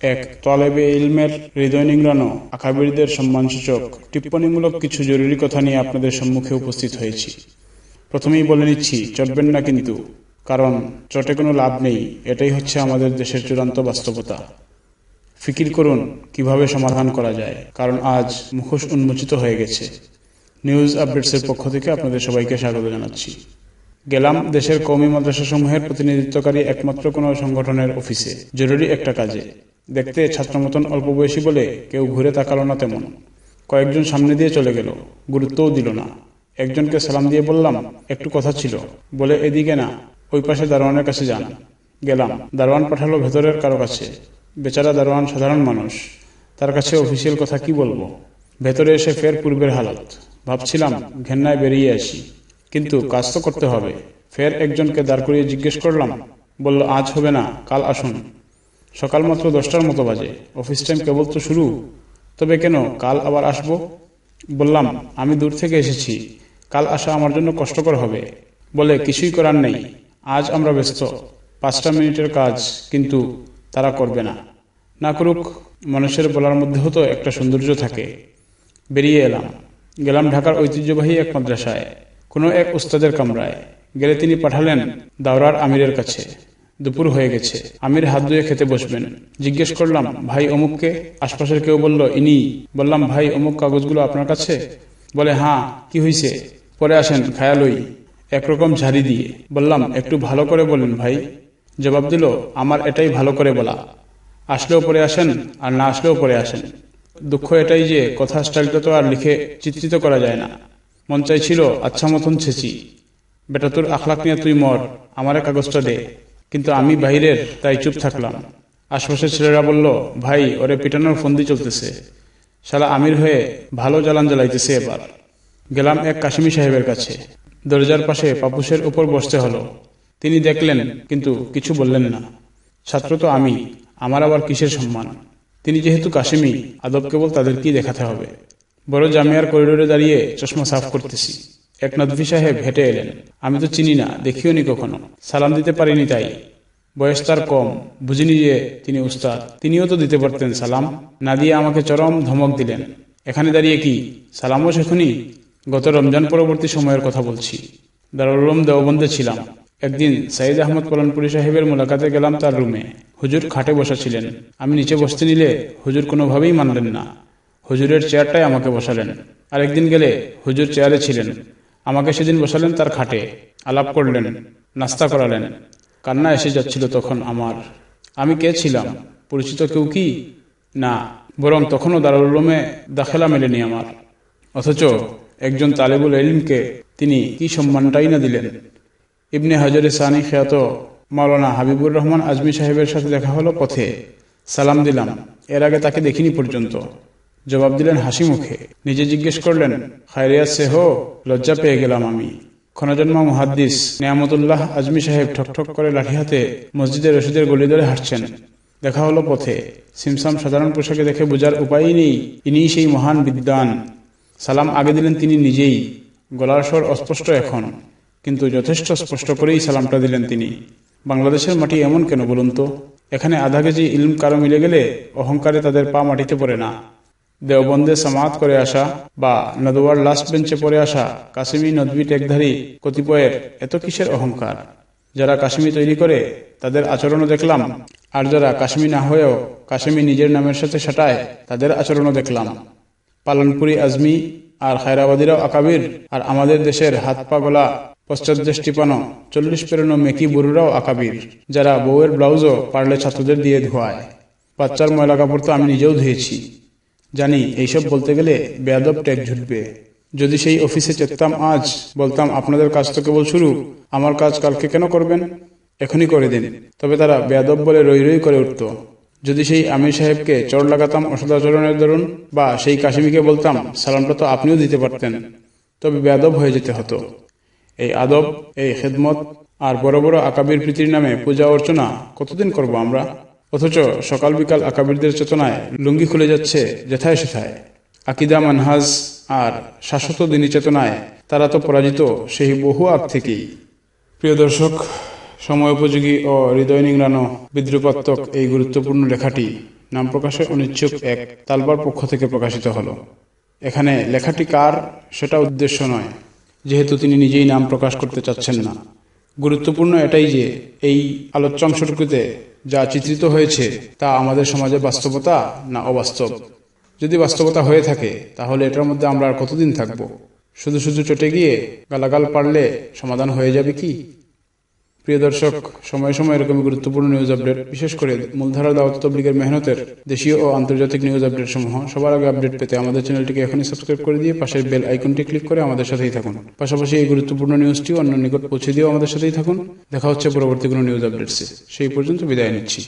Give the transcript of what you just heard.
এক তলেবে ইলমের হৃদয় নিংড়ানো আকাবিরদের সম্মানসূচক টিপ্পণীমূলক কিছু জরুরি কথা নিয়ে আপনাদের সম্মুখে উপস্থিত হয়েছি। প্রথমেই বলে নিচ্ছি, চটবেন না কিন্তু, কারণ চটে কোনো লাভ নেই, এটাই হচ্ছে আমাদের দেশের চূড়ান্ত বাস্তবতা। ফিকির করুন, কীভাবে সমাধান করা যায়, কারণ আজ মুখোশ উন্মোচিত হয়ে গেছে। নিউজ আপডেটসের পক্ষ থেকে আপনাদের সবাইকে স্বাগত জানাচ্ছি। গেলাম দেশের কৌমি মাদ্রাসাসমূহের প্রতিনিধিত্বকারী একমাত্র কোনো সংগঠনের অফিসে, জরুরি একটা কাজে। দেখতে ছাত্র মতন অল্প বয়সী বলে কেউ ঘুরে তাকালো না তেমন। কয়েকজন সামনে দিয়ে চলে গেল, গুরুত্বও দিল না। একজনকে সালাম দিয়ে বললাম, একটু কথা ছিল। বলে, এদিকে না, ওই পাশে দারোয়ানের কাছে যান। গেলাম। দারোয়ান পাঠালো ভেতরের কারও কাছে। বেচারা দারোয়ান সাধারণ মানুষ। তার কাছে অফিসিয়াল কথা কি বলব? ভেতরে এসে ফের পূর্বের হালত। ভাবছিলাম, ঘেন্নায় বেরিয়ে আসি। কিন্তু কাজ তো করতে হবে। ফের একজনকে দাঁড় করিয়ে জিজ্ঞেস করলাম, বলল, আজ হবে না, কাল আসুন। সকাল মাত্র দশটার মতো বাজে। অফিস টাইম কেবল তো শুরু। তবে কেন? কাল আবার আসব? বললাম, আমি দূর থেকে এসেছি। কাল আসা আমার জন্য কষ্টকর হবে। বলে, কিছুই করার নেই। আজ আমরা ব্যস্ত। পাঁচটা মিনিটের কাজ, কিন্তু তারা করবে না। না করুক, মানুষের বলার মধ্যেও তো একটা সৌন্দর্য থাকে। বেরিয়ে এলাম। গেলাম ঢাকার ঐতিহ্যবাহী এক মাদ্রাসায়। কোনো এক উস্তাদের কামরায়। গেলে তিনি পাঠালেন, দাওরার আমিরের কাছে। দুপুর হয়ে গেছে। আমির হাত ধুয়ে খেতে বসবেন। জিজ্ঞেস করলাম, ভাই অমুককে? আশপাশের কেউ বলল, ইনি। বললাম, ভাই, অমুক কাগজগুলো আপনার কাছে? বলে হ্যাঁ কি হয়েছে পরে আসেন, খায়ালই। একরকম ঝাড়ি দিয়ে। বললাম, একটু ভালো করে বলেন ভাই। জবাব দিল, আমার এটাই ভালো করে বলা। আসলেও পরে আসেন আর না আসলেও পরে আসেন। দুঃখ এটাই যে, কথা স্টাইলটা তো আর লিখে চিত্রিত করা যায় না। মন চাইছিল আচ্ছা মতন ছেঁচি। বেটা, তোর আখলাক নিয়ে তুই মর। আমারে কাগজটা দে। কিন্তু আমি বাইরের তাই চুপ থাকলাম। আশপাশের ছেলেরা বলল, ভাই, ওরে পিটানোর ফন্দি চলতেছে। শালা আমির হয়ে ভালো জ্বালান জ্বালাইতেছে এবার। গেলাম এক কাশ্মী সাহেবের কাছে। দরজার পাশে পাপুসের উপর বসতে হলো। তিনি দেখলেন, কিন্তু কিছু বললেন না। ছাত্র তো আমি, আমার আবার কিসের সম্মান? তিনি যেহেতু কাশ্মী, আদব কেবল তাদেরকেই দেখাতে হবে? বড় জামিয়ার করিডোরে দাঁড়িয়ে চশমা সাফ করতেছি। এক নদভি সাহেব হেঁটে এলেন। আমি তো চিনি না দেখিও নি কখনো। সালাম দিতে পারিনি তাই। বয়স তার কম, বুঝিনি যে তিনি উস্তাদ। তিনিও তো দিতে পারতেন সালাম। না দিয়ে আমাকে চরম ধমক দিলেন। এখানে দাঁড়িয়ে কি? সালামও শেখুনি? গত রমজান পরবর্তী সময়ের কথা বলছি। দারুল দেওবন্দে ছিলাম। একদিন সাইদ আহমদ পলানপুরি সাহেবের মোলাকাতে গেলাম তার রুমে। হুজুর খাটে বসা ছিলেন আমি নিচে বসতে নিলে হুজুর কোনোভাবেই মানলেন না। হুজুরের চেয়ারটাই আমাকে বসালেন। আরেকদিন গেলে হুজুর চেয়ারে ছিলেন। আমাকে সেদিন বসালেন তার খাটে, আলাপ করলেন, নাস্তা করালেন। কান্না এসে যাচ্ছিল তখন আমার। আমি কে ছিলাম? পরিচিত কেউ কি? না, বরং তখনও দারুল উলুমে দাখেলা মেলেনি আমার। অথচ একজন তালেবুল এলিমকে তিনি কি সম্মানটাই না দিলেন। ইবনে হাজরে সানি খ্যাত মাওলানা হাবিবুর রহমান আজমি সাহেবের সাথে দেখা হলো পথে। সালাম দিলাম, এর আগে তাকে দেখিনি পর্যন্ত। জবাব দিলেন হাসি মুখে। নিজে জিজ্ঞেস করলেন খায়রিয়া সে হো, লজ্জা পেয়ে গেলাম আমি। ক্ষণজন্মা মুহাদ্দিস নিয়ামতুল্লাহ আজমি সাহেব ঠকঠক করে লাঠি হাতে মসজিদের রশিদের গলি ধরে হাঁটছেন। দেখা হলো পথে। সিমসাম সাধারণ পোশাকে দেখে বোঝার উপায়ই নেই, ইনিই সেই মহান বিদ্যান সালাম আগে দিলেন তিনি নিজেই। গলার স্বর অস্পষ্ট এখন, কিন্তু যথেষ্ট স্পষ্ট করেই সালামটা দিলেন তিনি। বাংলাদেশের মাটি এমন কেন বলুন তো? এখানে আধা কেজি ইলম কারও মিলে গেলে অহংকারে তাদের পা মাটিতে পড়ে না। দেওবন্দে সামাত করে আসা বা নদওয়ার লাস্ট বেঞ্চে পড়ে আসা কাশ্মী নদবি টেকধারী কতিপয়ের এত কিসের অহংকার? যারা কাশ্মী তৈরি করে, তাদের আচরণও দেখলাম। আর যারা কাশ্মী না হয়েও কাশ্মী নিজের নামের সাথে সাটায়, তাদের আচরণও দেখলাম। পালনপুরি আজমি আর হায়রাবাদিরাও আকাবির, আর আমাদের দেশের হাত পা গলা পশ্চাৎদেশ টিপানো চল্লিশ পেরোনো মেকি বুড়ুরাও আকাবির, যারা বউয়ের ব্লাউজও পারলে ছাত্রদের দিয়ে ধোয়ায়। বাচ্চার ময়লা কাপড় তো আমি নিজেও ধুয়েছি। জানি, এইসব বলতে গেলে বেয়াদব ট্যাগ ঝুটবে। যদি সেই অফিসে চেতাম আজ, বলতাম, আপনাদের কাজ তো কেবল শুরু, আমার কাজ কালকে কেন করবেন? এখনই করে দিন। তবে তারা বেয়াদব বলে রই রই করে উঠত। যদি সেই আমির সাহেবকে চড় লাগাতাম অসদাচরণের দরুন, বা সেই কাশ্মীকে বলতাম, সালামটা তো আপনিও দিতে পারতেন, তবে বেয়াদব হয়ে যেতে হতো। এই আদব, এই খেদমত, আর বড় বড় আকাবির প্রীতির নামে পূজা অর্চনা কতদিন করব আমরা? অথচ সকাল বিকাল আকাবিরদের চেতনায় লুঙ্গি খুলে যাচ্ছে যেথায় সেথায়। আকিদা, মানহাজ আর শাশ্বত দিনী চেতনায় তারা তো পরাজিত সেই বহু আগ থেকেই। প্রিয় দর্শক, সময় উপযোগী ও হৃদয় নিংড়ানো বিদ্রুপাত্মক এই গুরুত্বপূর্ণ লেখাটি নাম প্রকাশে অনিচ্ছুক এক তালবার পক্ষ থেকে প্রকাশিত হলো। এখানে লেখাটি কার সেটা উদ্দেশ্য নয়, যেহেতু তিনি নিজেই নাম প্রকাশ করতে চাচ্ছেন না। গুরুত্বপূর্ণ এটাই যে এই আলোচ্য অংশটুকুতে যা চিত্রিত হয়েছে তা আমাদের সমাজে বাস্তবতা না অবাস্তব? যদি বাস্তবতা হয়ে থাকে, তাহলে এটার মধ্যে আমরা আর কতদিন থাকব? শুধু শুধু চটে গিয়ে গালাগাল পারলে সমাধান হয়ে যাবে কি? প্রিয় দর্শক, সময় সময় এরকম গুরুত্বপূর্ণ নিউজ আপডেট বিশেষ করে মূলধারা দাওয়াত তবলিগের মেহনতের দেশীয় ও আন্তর্জাতিক নিউজ আপডেট সমূহ, সবার আগে আপডেট পেতে আমাদের চ্যানেলটিকে এখনই সাবস্ক্রাইব করে দিয়ে পাশের বেল আইকনটি ক্লিক করে আমাদের সাথেই থাকুন। পাশাপাশি এই গুরুত্বপূর্ণ নিউজটি অন্য নিকট পৌঁছে দিয়েও আমাদের সাথেই থাকুন। দেখা হচ্ছে পরবর্তী কোনো নিউজ আপডেটসে সেই পর্যন্ত বিদায় নিচ্ছি।